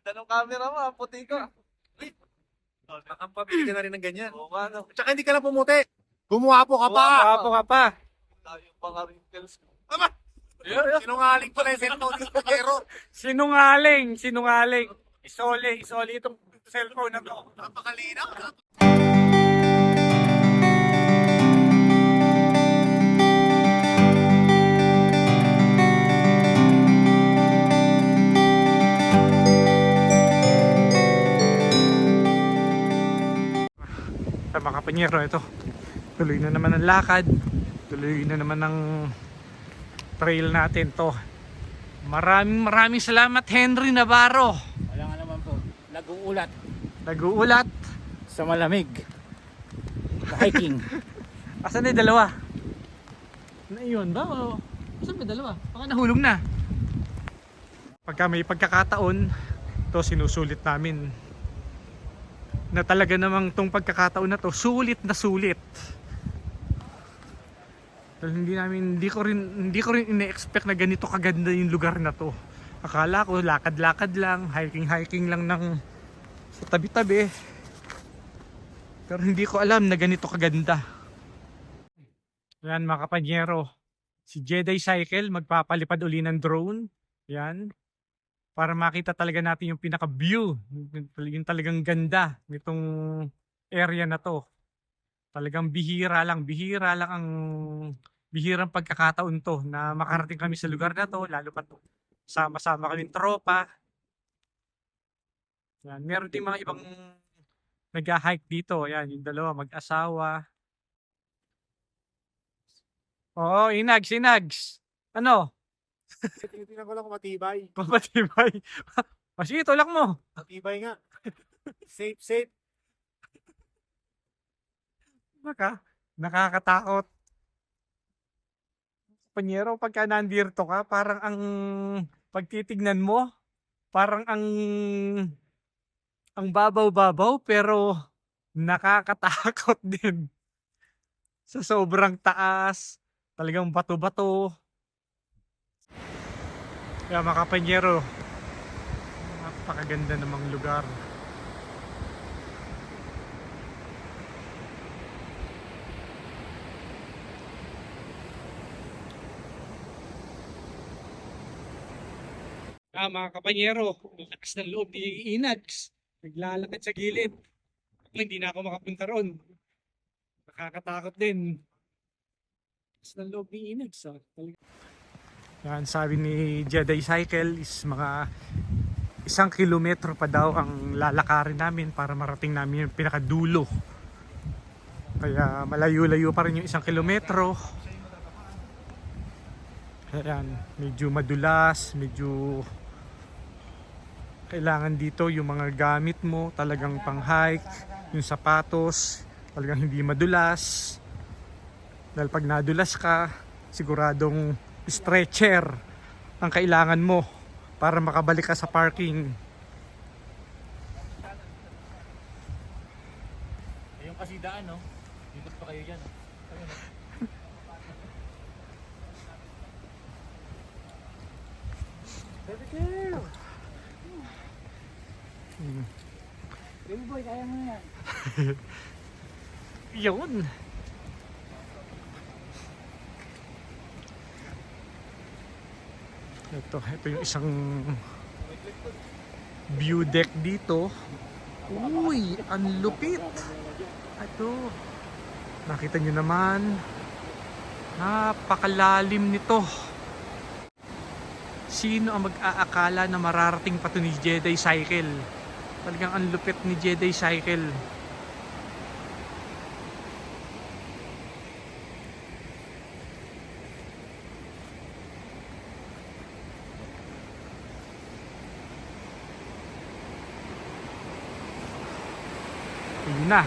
Ganda ng camera mo, ah, puti ka. Ang pabili ka na rin ng ganyan. Oo nga, no. Tsaka hindi ka lang pumuti. Gumuwapo ka pa. Gumuwapo ka pa. Tayo pa nga wrinkles. Tama. Sinungaling pala yung cellphone ko. Pero, Sinungaling, sinungaling. Isole, isole itong cellphone na to. napakalinaw. Sa mga kapanyero, ito. Tuloy na naman ang lakad. Tuloy na naman ang trail natin to. Maraming maraming salamat Henry Navarro. Wala nga naman po. Nag-uulat Nag-uulat. sa malamig. Hiking. Asan na dalawa? Naiyon ba? O, asan ba dalawa? Baka nahulog na. Pagka may pagkakataon, to sinusulit namin na talaga namang tong pagkakataon na to, sulit na sulit. Dahil hindi namin, hindi ko rin, hindi ko rin ine-expect na ganito kaganda yung lugar na to. Akala ko lakad-lakad lang, hiking-hiking lang ng tabi-tabi. Pero hindi ko alam na ganito kaganda. Yan mga kapanyero. Si Jedi Cycle magpapalipad uli ng drone. Yan. Para makita talaga natin yung pinaka-view. Yung talagang ganda nitong area na to. Talagang bihira lang. Bihira lang ang bihirang pagkakataon to na makarating kami sa lugar na to. Lalo pa. Sama-sama kami tropa. Yan. Meron din mga ibang nag-hike dito. Ayan, yung dalawa, mag-asawa. Oo, inags, inags. Ano? Tinitingnan ko lang kung matibay. Pamatibay. o sige, tulak mo. Matibay nga. safe, safe. Baka, nakakatakot. Panyero, pagka nandito ka, parang ang pagtitignan mo, parang ang ang babaw-babaw pero nakakatakot din. Sa sobrang taas, talagang bato-bato. Kaya mga kapanyero, napakaganda namang lugar. Ah, mga kapanyero, lakas ng loob ni Inags. Naglalakad sa gilid. Hindi na ako makapunta ron. Nakakatakot din. Lakas ng loob ni Inags. Ah. Talaga. Yan, sabi ni Jedi Cycle is mga isang kilometro pa daw ang lalakarin namin para marating namin yung pinakadulo. Kaya malayo-layo pa rin yung isang kilometro. Ayan, medyo madulas, medyo kailangan dito yung mga gamit mo talagang pang hike, yung sapatos, talagang hindi madulas. Dahil pag nadulas ka, siguradong stretcher ang kailangan mo para makabalik ka sa parking. Yung kasi daan, no? Dito pa kayo dyan. Baby boy, kaya mo yan. Yun. Ito, ito yung isang view deck dito. Uy, ang lupit. Ito. Nakita nyo naman. Napakalalim nito. Sino ang mag-aakala na mararating pa to ni Jedi Cycle? Talagang ang lupit ni Jedi Cycle. Yun na.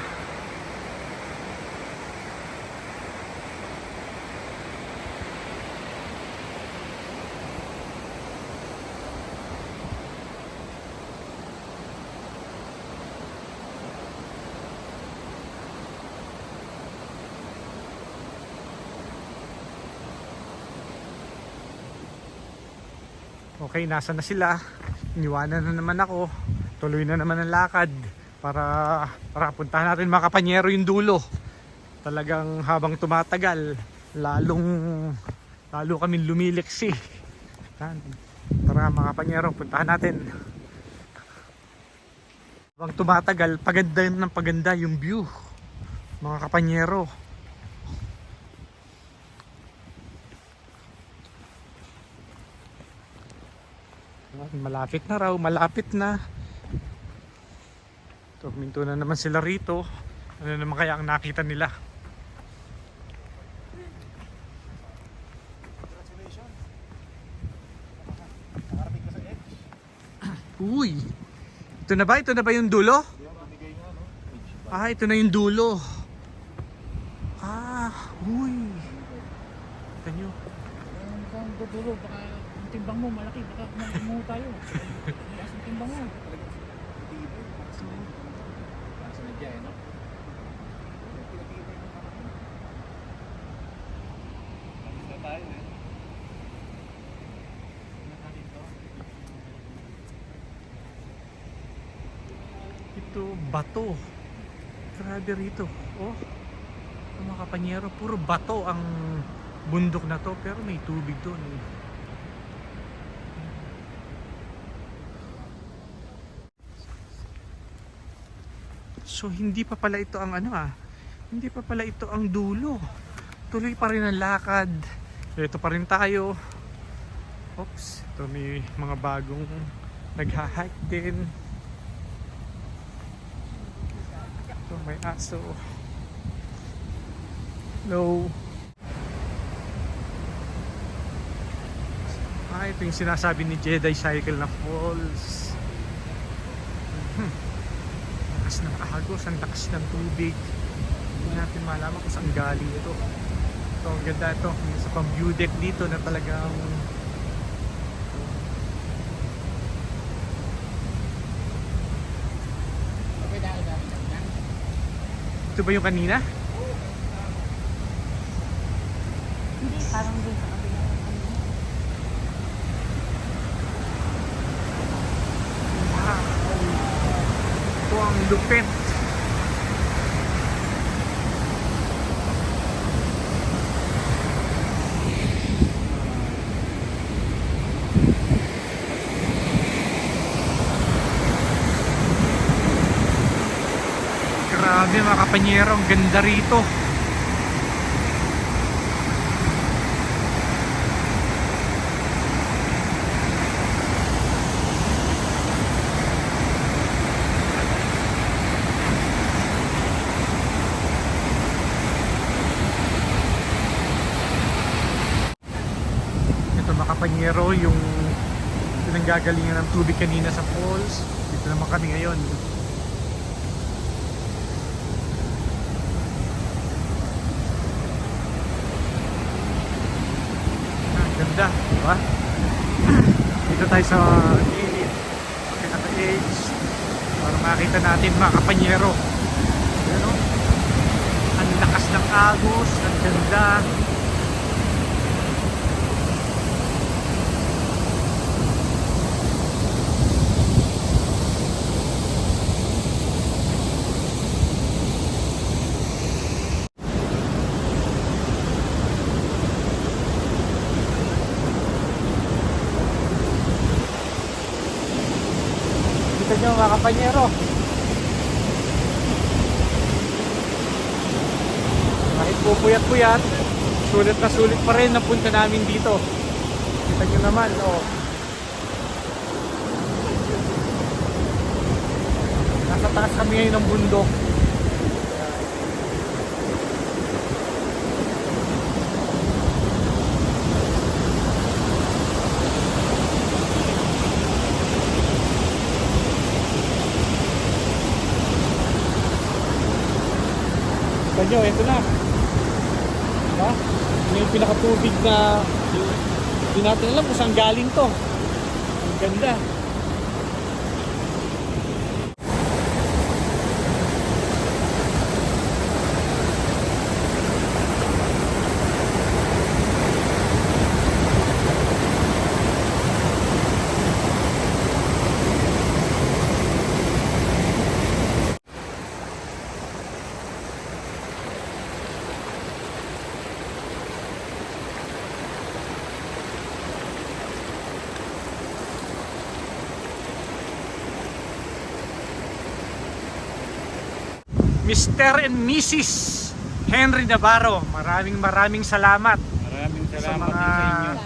Okay, nasa na sila? Iniwanan na naman ako. Tuloy na naman ang lakad para, para puntahan natin mga kapanyero yung dulo. Talagang habang tumatagal, lalong lalo kami lumiliksi. Tara mga kapanyero, puntahan natin. Habang tumatagal, paganda ng paganda yung view. Mga kapanyero. Malapit na raw, malapit na. So, minto na naman sila rito. Ano naman kaya ang nakita nila? Uy! Ito na ba? Ito na ba yung dulo? Ah, ito na yung dulo. Ah, uy. Ito nyo. Ang timbang mo malaki, baka kumamu tayo. Ang timbang mo. Para sa nadya, eh, no? Dito tayo eh. Ito, bato. Grabe rito. Oh, ang mga kapanyero, puro bato ang bundok na to. Pero may tubig doon. So, hindi pa pala ito ang ano ah. Hindi pa pala ito ang dulo. Tuloy pa rin ang lakad. Ito pa rin tayo. Oops, ito may mga bagong nagha-hike din. Ito may aso. Hello. Ah, ito yung sinasabi ni Jedi Cycle na falls. Hmm. Lakas ng ahagos, ang lakas ng tubig. Hindi natin malaman kung saan galing ito. Ito, ang ganda ito. Sa pang view deck dito na talagang Okay, dahil dahil dahil. Ito ba yung kanina? Hindi, parang. Wow! Ito ang lupit. Kapanyero, ang ganda rito. Ito mga kapanyero, yung pinanggagalingan ng tubig kanina sa falls. Dito naman kami ngayon. Ah, ganda, di ba? Dito tayo sa gilid. Pinaka-edge. Para makita natin mga kapanyero. Ayan o. Ang lakas ng agos, ang ganda. Kita nyo mga kapanyero. Kahit pupuyat-puyat, sulit na sulit pa rin ang punta namin dito. Kita nyo naman, oh. Nasa taas kami ngayon ng bundok. Kita nyo, ito na. Diba? Yung pinakatubig na hindi natin alam kung saan galing to. Ang ganda. Mr. and Mrs. Henry Navarro. Maraming maraming salamat Maraming sa salamat mga din sa inyo.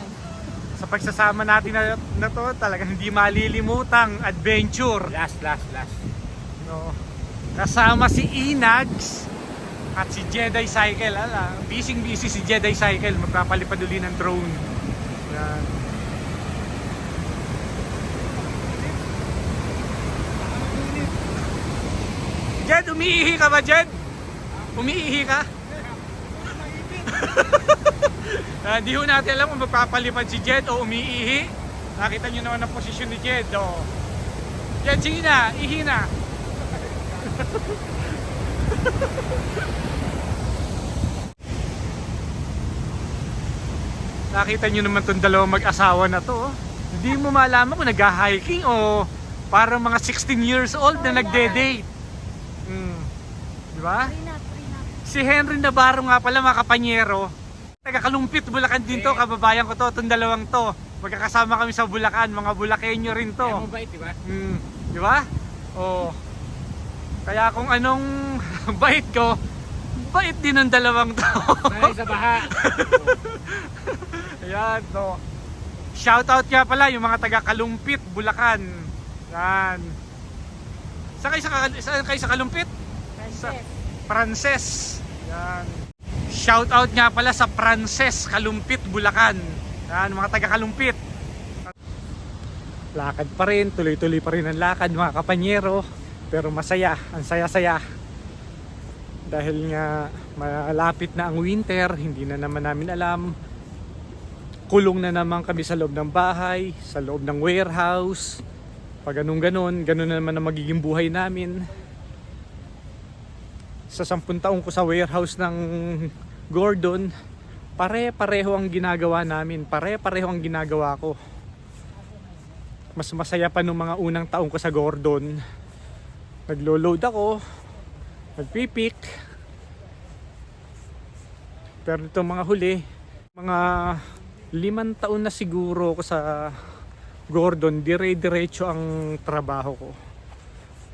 sa pagsasama natin na, na to. Talagang hindi malilimutang adventure. Last, last, last. No. Kasama si Inags at si Jedi Cycle. Ala, busy busy si Jedi Cycle. Magpapalipad uli ng drone. Yan. Jed, umiihi ka ba, Jed? Umiihi ka? Ah, Hindi ho natin alam kung magpapalipad si Jed o umiihi. Nakita nyo naman ang posisyon ni Jed. Oh. Jed, sige na, ihi na. Nakita nyo naman itong dalawang mag-asawa na to. oh. Hindi mo malaman kung nag-hiking o parang mga 16 years old na nagde-date. Di ba? Si Henry Navarro nga pala mga kapanyero. Taga Kalumpit, Bulacan din to, kababayan ko to, itong dalawang to. Magkakasama kami sa Bulacan, mga Bulakenyo rin to. Kaya mabait, di ba? Mm, di ba? Oo. Kaya kung anong bait ko, bait din ng dalawang to. Sanay sa baha. Ayan, so. Shout out nga pala yung mga taga Kalumpit, Bulacan. Yan. Saan kayo sa, saan kayo sa Kalumpit? Sa Prances. Yan. Shout out nga pala sa Prances, Kalumpit, Bulacan. Yan, mga taga Kalumpit. Lakad pa rin, tuloy-tuloy pa rin ang lakad mga kapanyero. Pero masaya, ang saya-saya. Dahil nga malapit na ang winter, hindi na naman namin alam. Kulong na naman kami sa loob ng bahay, sa loob ng warehouse. Pag ganun ganon, ganun na naman ang magiging buhay namin. Sa sampung taong ko sa warehouse ng Gordon, pare-pareho ang ginagawa namin. Pare-pareho ang ginagawa ko. Mas masaya pa nung mga unang taong ko sa Gordon. Naglo-load ako, nagpipik. Pero itong mga huli, mga limang taon na siguro ko sa Gordon, dire-diretso ang trabaho ko.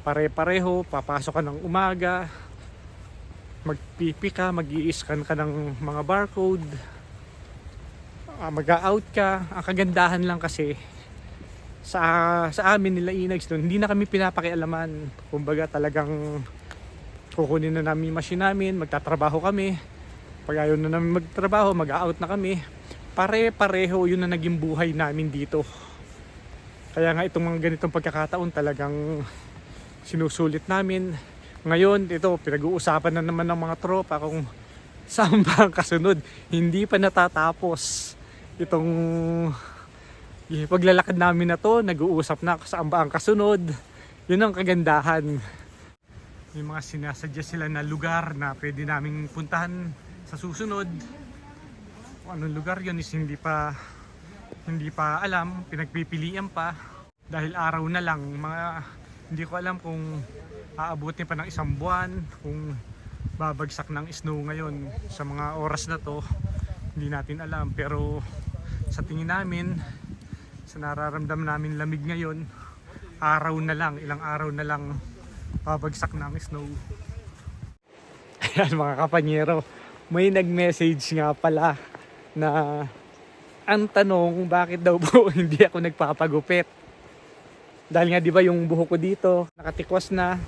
Pare-pareho, papasok ka ng umaga, magpipi ka, mag scan ka ng mga barcode, ah, mag-out ka. Ang kagandahan lang kasi, sa sa amin nila Inags doon, hindi na kami pinapakialaman. Kumbaga talagang kukunin na namin yung machine namin, magtatrabaho kami. Pag ayaw na namin magtrabaho, mag-out na kami. Pare-pareho yun na naging buhay namin dito. Kaya nga itong mga ganitong pagkakataon talagang sinusulit namin. Ngayon, ito, pinag-uusapan na naman ng mga tropa kung saan ba ang kasunod. Hindi pa natatapos itong paglalakad namin na to, nag-uusap na saan ba ang kasunod. Yun ang kagandahan. May mga sinasadya sila na lugar na pwede naming puntahan sa susunod. Kung anong lugar yun is hindi pa hindi pa alam, pinagpipilian pa dahil araw na lang mga hindi ko alam kung aabutin pa ng isang buwan kung babagsak ng snow ngayon. Sa mga oras na to hindi natin alam. Pero sa tingin namin sa nararamdaman namin lamig ngayon. Araw na lang, ilang araw na lang babagsak ng snow. Ayan mga kapanyero may nag-message nga pala na ang tanong bakit daw po hindi ako nagpapagupit dahil nga di ba yung buhok ko dito nakatikwas na.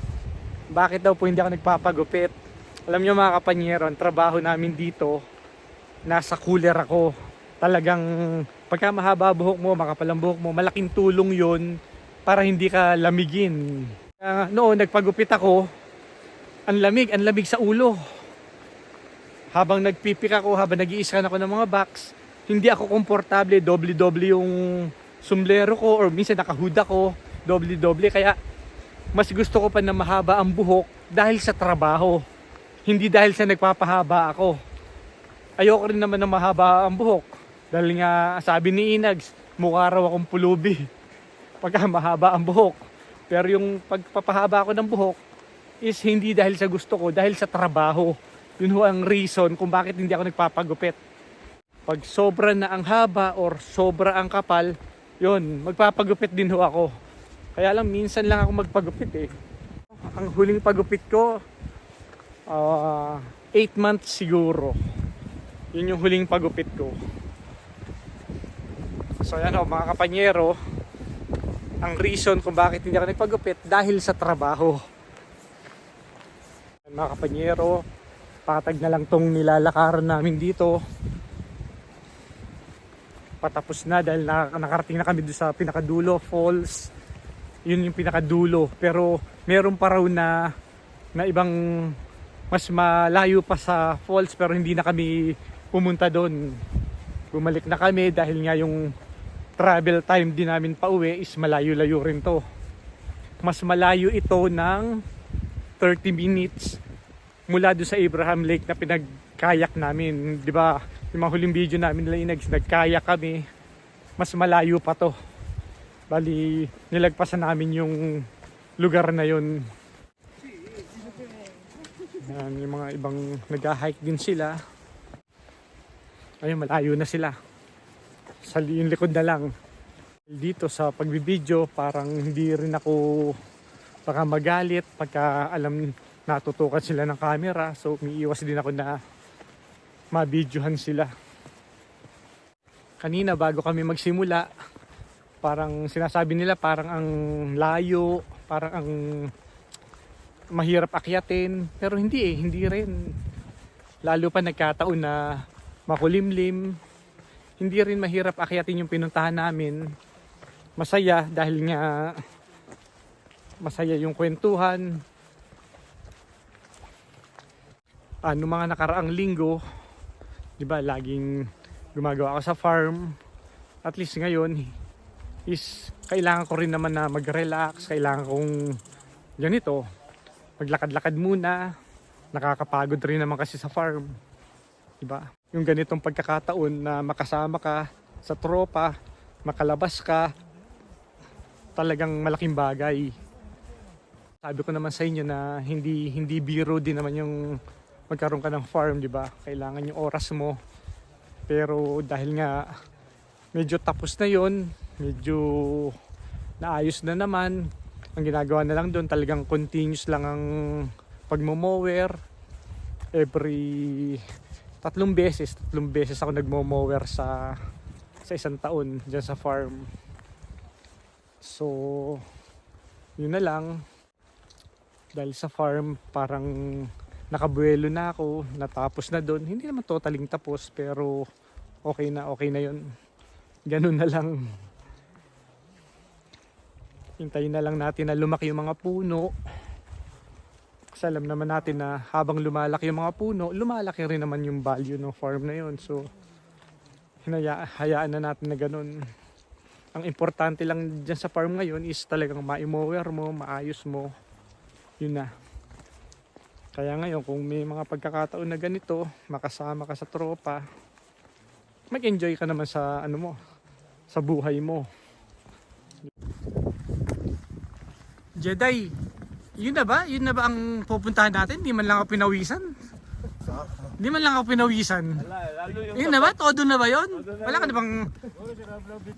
Bakit daw po hindi ako nagpapagupit? Alam nyo mga kapanyero ang trabaho namin dito nasa cooler ako. Talagang pagka mahaba buhok mo makapal ang buhok mo malaking tulong yon para hindi ka lamigin. Kaya noon nagpagupit ako ang lamig ang lamig sa ulo. Habang nagpipik ako habang nag ako ng mga box hindi ako komportable doble-doble yung sumlero ko or minsan nakahood ako doble-doble kaya mas gusto ko pa na mahaba ang buhok dahil sa trabaho hindi dahil sa nagpapahaba ako. Ayoko rin naman na mahaba ang buhok. Dahil nga sabi ni Inags mukha raw akong pulubi pagka mahaba ang buhok. Pero yung pagpapahaba ko ng buhok is hindi dahil sa gusto ko dahil sa trabaho. Yun ho ang reason kung bakit hindi ako nagpapagupit. Pag sobra na ang haba or sobra ang kapal, yun, magpapagupit din ho ako. Kaya lang, minsan lang ako magpagupit eh. Ang huling pagupit ko, Ah, 8 months siguro. Yun yung huling pagupit ko. So yan o mga kapanyero, ang reason kung bakit hindi ako nagpagupit dahil sa trabaho. Mga kapanyero, patag na lang tong nilalakaran namin dito. Patapos na dahil na, nakarating na kami doon sa pinakadulo falls. Yun yung pinakadulo. Pero meron pa raw na na ibang mas malayo pa sa falls pero hindi na kami pumunta doon. Bumalik na kami dahil nga yung travel time din namin pa uwi is malayo-layo rin to. Mas malayo ito ng 30 minutes mula doon sa Abraham Lake na pinagkayak namin. Di ba? Yung mga huling video namin nila inags, nagkayak kami. Mas malayo pa to. Bali, nilagpasan namin yung lugar na yun. Yan, yung mga ibang nag-hike din sila. Ayun, malayo na sila. Sa yung likod na lang. Dito sa pagbibideo, parang hindi rin ako baka magalit pagka alam natutukan sila ng camera. So, umiiwas din ako na mabidyohan sila. Kanina bago kami magsimula, parang sinasabi nila parang ang layo, parang ang mahirap akyatin. Pero hindi eh, hindi rin. Lalo pa nagkataon na makulimlim. Hindi rin mahirap akyatin yung pinuntahan namin. Masaya dahil nga masaya yung kwentuhan. Ano mga nakaraang linggo, 'di ba, laging gumagawa ako sa farm. At least ngayon is kailangan ko rin naman na mag-relax, kailangan kong ganito, maglakad-lakad muna. Nakakapagod rin naman kasi sa farm. 'Di ba? Yung ganitong pagkakataon na makasama ka sa tropa, makalabas ka, talagang malaking bagay. Sabi ko naman sa inyo na hindi hindi biro din naman yung magkaroon ka ng farm, 'di ba? Kailangan yung oras mo. Pero dahil nga medyo tapos na 'yon, medyo naayos na naman. Ang ginagawa na lang doon talagang continuous lang ang pagmo-mower. Every tatlong beses, tatlong beses ako nagmo-mower sa sa isang taon diyan sa farm. So, yun na lang. Dahil sa farm, parang nakabuelo na ako, natapos na doon. Hindi naman totaling tapos, pero okay na, okay na yun. Ganun na lang. Hintayin na lang natin na lumaki yung mga puno. Kasi alam naman natin na habang lumalaki yung mga puno, lumalaki rin naman yung value ng farm na yun. So, hinaya, hayaan na natin na ganun ang importante lang dyan sa farm ngayon is talagang ma-mower mo, maayos mo. Yun na. Kaya ngayon, kung may mga pagkakataon na ganito, makasama ka sa tropa, mag-enjoy ka naman sa ano mo, sa buhay mo. Jedi, yun na ba? Yun na ba ang pupuntahan natin? Di man lang ako pinawisan? Di man lang ako pinawisan. Lalo yung Yun na ba? Todo na ba yun? Wala ka na bang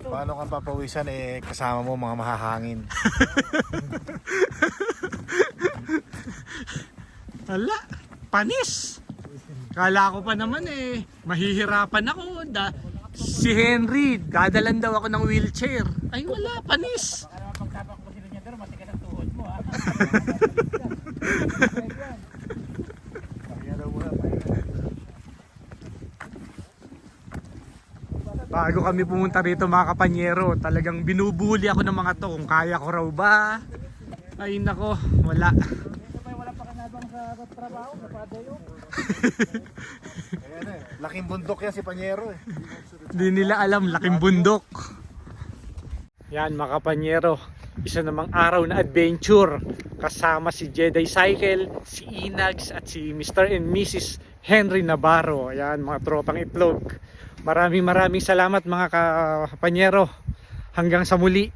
Paano kang papawisan eh kasama mo mga mahahangin. Ala, panis. Kala ko pa naman eh, mahihirapan ako. Da, si Henry, dadalan daw ako ng wheelchair. Ay wala, panis. Baka naman pagtapak mo sila niya pero matigas ang tuhod mo ha. Bago kami pumunta rito mga kapanyero, talagang binubuli ako ng mga to kung kaya ko raw ba. Ay nako, wala. Wala pa kanabang sa trabaho, sa padayo. Ayan eh. Laking bundok yan si Panyero eh. Di nila alam, laking bundok. Yan mga kapanyero, isa namang araw na adventure kasama si Jedi Cycle, si Inags at si Mr. and Mrs. Henry Navarro. Yan mga tropang itlog. Maraming maraming salamat mga kapanyero. Hanggang sa muli.